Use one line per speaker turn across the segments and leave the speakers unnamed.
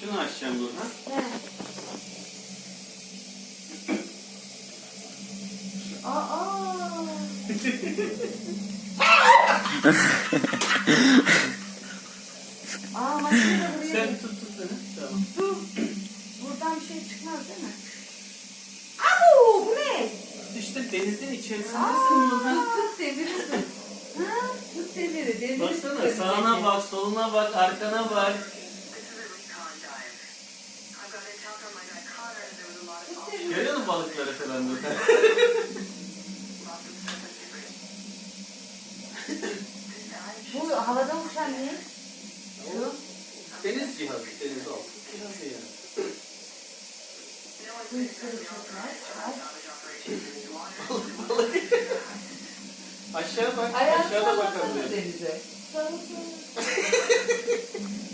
şunu açacağım ha.
He. Aa. Buraya.
Sen tut tut beni. Tamam.
Dur. Buradan bir şey çıkmaz değil mi? Abo bu ne?
İşte denizin içerisindesin Nurhan.
tut tut. Ha, tut demiri. Demiri
Baksana sağına bak, soluna bak, arkana bak.
Tut demiri.
Görüyor musun balıkları falan Nurhan?
Bu havada uçan ne?
Deniz cihazı, deniz altı cihazı yani.
Bu üstleri çökmez.
Balık. Aşağı bak,
Ayağını
aşağıda bakalım.
denize. Sallasana. Bunlar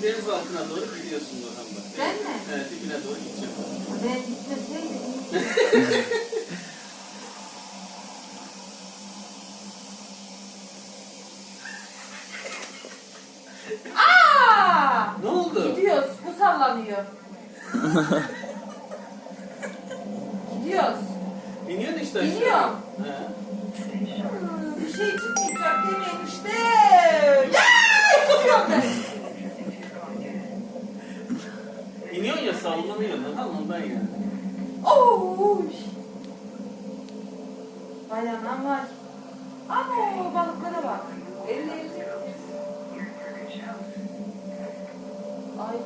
Şimdi deniz altına doğru gidiyorsun Nurhan bak.
Ben mi?
Evet, dibine doğru gideceğim.
Ben gitmeseydim. Aa!
Ne oldu?
Gidiyoruz. Bu sallanıyor. Gidiyoruz.
İniyorsun işte aşağı.
İniyorum.
He.
Bir şey çıkmayacak demeyin işte. Ya! Gidiyorum ben.
İniyorsun ya sallanıyor Nurhan ondan yani.
Oy. Vay anam vay. Ama balıklara bak. Elli elli. Ay.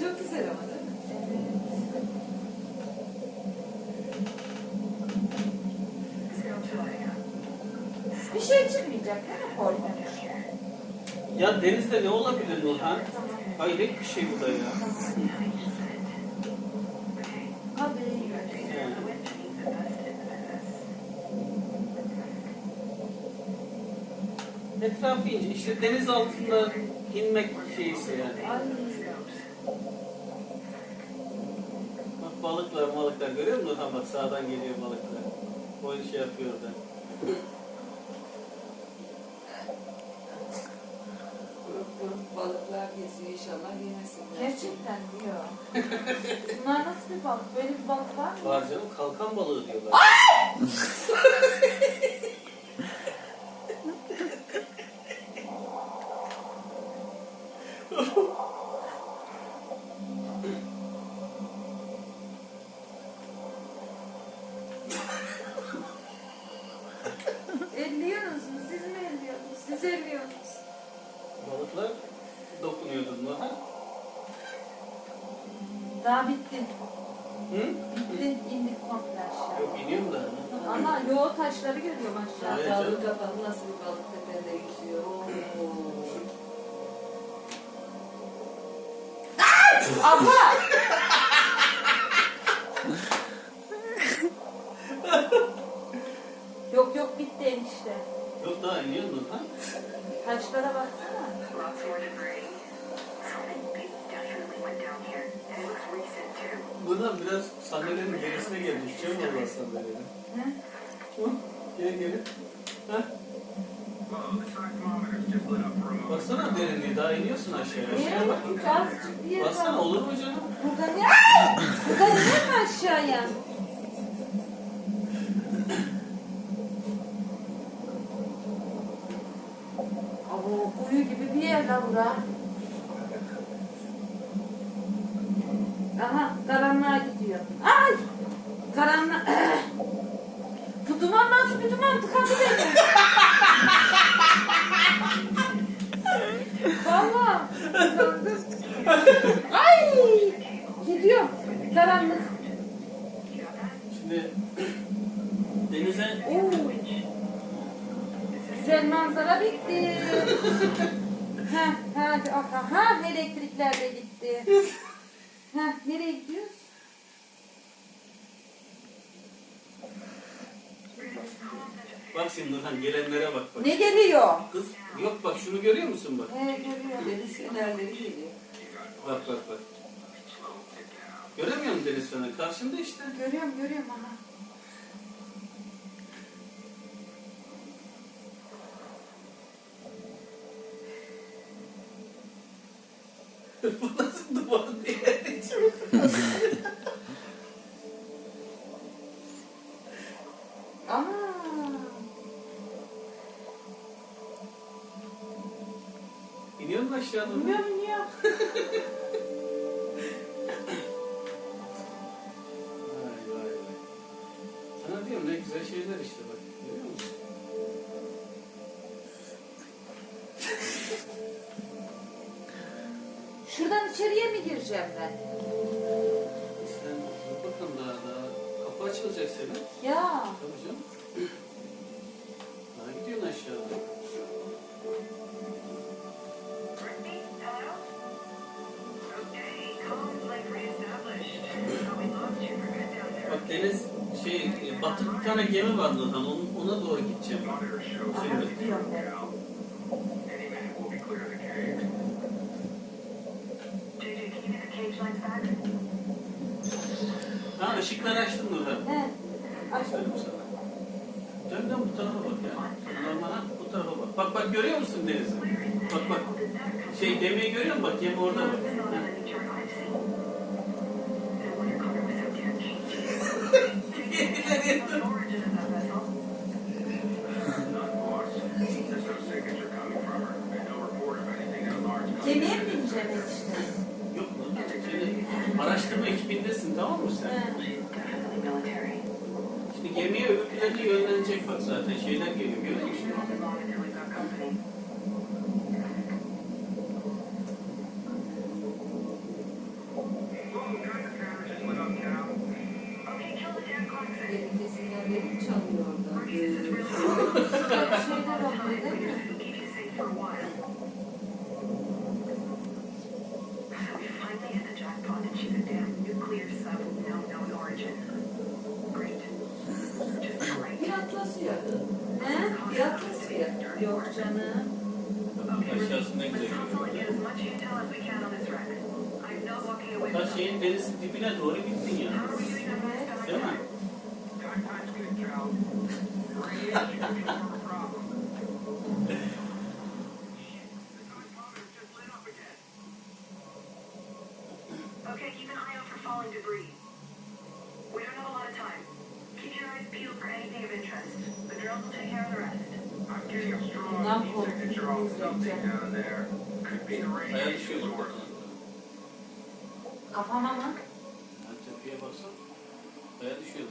Çok güzel ama değil mi?
Evet. Bir şey çıkmayacak değil mi Korkun?
Ya denizde ne olabilir Nurhan? Hayret bir şey bu da ya. Etrafı ince. İşte deniz altında inmek şeysi yani. Bak balıklar balıklar görüyor musun Nurhan? Bak sağdan geliyor balıklar. O şey yapıyor da.
Balıklar geziyor inşallah yemesinler.
Gerçekten diyor. Bunlar nasıl bir balık? Böyle bir balık var mı?
Var canım kalkan balığı diyorlar.
Elliyorsunuz mu? Siz mi elliyorsunuz? Siz elliyorsunuz.
Balıklar dokunuyordu Nurhan.
Daha bittin.
Hı?
Bittin. indik komple aşağı.
Yok iniyorum da.
Ama yo taşları görüyorum aşağı.
Evet.
Balık kafalı nasıl bir balık tepede yüzüyor.
Abla! yok yok bitti enişte.
Yok daha iniyor Nurhan.
Taşlara baksana.
Buradan biraz sandalyenin gerisine gel. Düşeceğim valla sandalyenin.
Ne?
Hı? Gel gel. Heh. Baksana derinliği daha iniyorsun aşağıya. Aşağıya bak.
Bir
Baksana
var.
olur mu canım?
Burada ne? Burada ne mi aşağıya? Abo kuyu gibi bir yer la bura. Aha karanlığa gidiyor. Ay! Karanlığa... Bu duman nasıl bir duman tıkadı beni. Valla. Ay! Gidiyor. Karanlık.
Şimdi denize
Oo. Güzel manzara bitti. ha, hadi aha, ha, elektrikler de gitti. Ha, nereye gidiyoruz?
bak şimdi Nurhan gelenlere bak bak.
Ne geliyor?
Kız yok bak şunu görüyor musun bak.
Evet, görüyorum.
Deniz fenerleri geliyor.
Bak bak bak. Göremiyor musun deniz feneri? Karşında işte.
Görüyorum, görüyorum aha.
Aşağı doğru?
Bilmiyorum niye?
Vay vay vay. Sana diyorum ne güzel şeyler işte bak. Görüyor musun?
Şuradan içeriye mi gireceğim ben?
Sen bakalım daha daha kapı açılacak senin.
Ya.
Tabii canım. Batık bir tane gemi var Nurhan. Onun, ona doğru gideceğim. Şimdi. Ha ışıkları açtım Nurhan.
He. Aç.
Aferin sana. Dön dön bu tarafa bak ya. Normal ha bu tarafa bak. Bak bak görüyor musun denizi? Bak bak. Şey gemiyi görüyor musun? Bak gemi orada bak. Ha.
Gemiye mi bineceğim işte?
Yok Nurhan. Şimdi araştırma ekibindesin tamam mı sen?
Military.
Şimdi gemiye öbürlerine yönlenecek bak zaten. Şeyler geliyor görüyor musun?
Clear subtle, no known origin. Great. Just great. can on this wreck. I know. uyardı. Yok
canım.
Aşağısında gidiyor.
Hatta şeyin deniz dibine doğru gittin ya. Değil mi?
Something down there. Could be the radiation source.
Kafama mı?
Ha, tepeye baksan. Kaya düşüyordu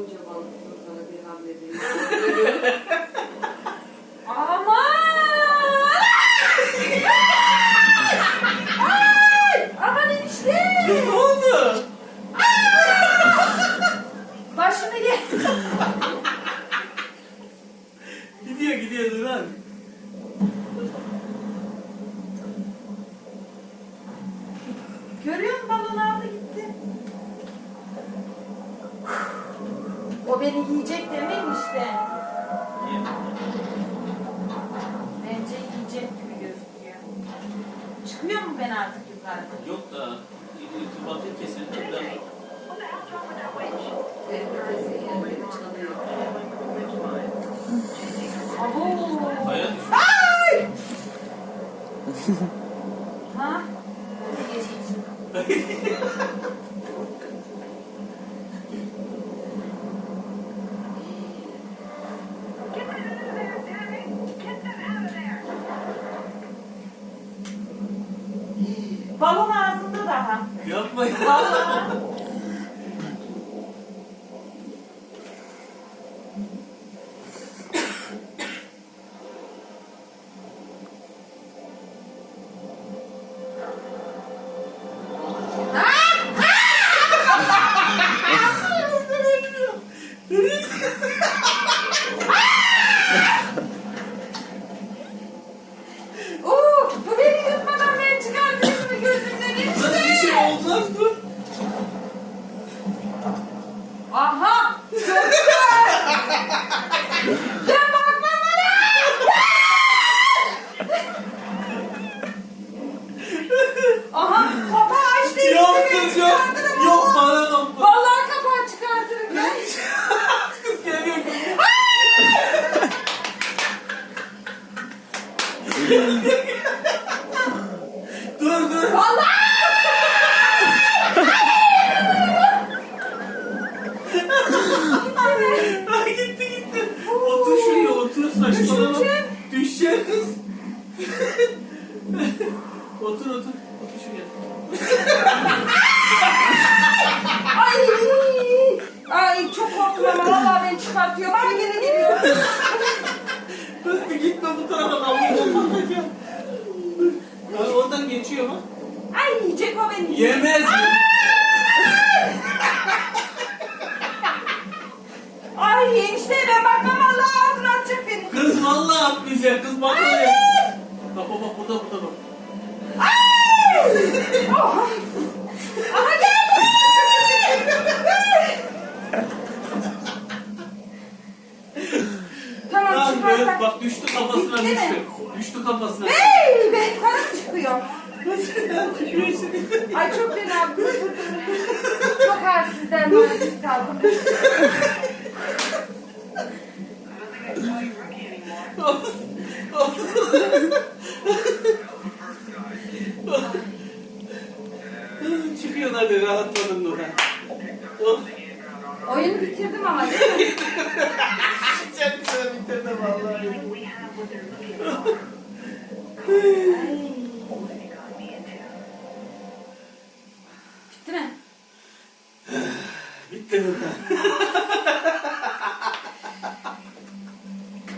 koca balıklara bir hamle değil. Aman! Ay!
Aman enişte! Ne
oldu?
Başına gel. gidiyor
gidiyor
Duran.
Görüyor musun balonu aldı O beni yiyecek demeyin işte. Bence yiyecek gibi gözüküyor. Çıkmıyor mu ben artık yukarı?
Yok da irtibatı kesin. Biraz?
Herkesi yerleri çalıyor.
Abo.
düştü.
Ay! ha? Hadi geçeyim.
Get them out of there, damn it! Get them out of there!
Balon ağzında daha.
Yapma ya.
Vallahi. Oo, bu beni yutmadan beni çıkartıyor mu gözümden
Nasıl bir şey olmaz dur dur.
Vallahi!
Ay gitti gitti. Otur şuraya otur saçmalama. Düşeceksin kız. otur otur. Otur şuraya.
Ay! Ay çok ama vallahi beni çıkartıyor. Bana geri geliyor.
Kız bir gitme bu tarafa kabuğunu patlatacağım. Ay oradan geçiyor bak.
Ay yiyecek o beni.
Yemez mi?
Ay enişte ben bakmam vallahi ağzına atacak beni.
Kız vallahi atmayacak. Kız bak oraya. Bak bak bak burada burada bak.
Ay! Oh! Aha geldi! tamam
Lan
çıkar
böyle
tak.
Bak düştü kafasına
Gitti mi?
düştü. Düştü kafasına.
Hey! Benim karım çıkıyor. Ay çok fena. Çok halsizden halsiz kaldım.
Çıkıyorsun hadi rahatladın Nurhan.
Oyunu bitirdim ama değil mi?
クイ
ズ!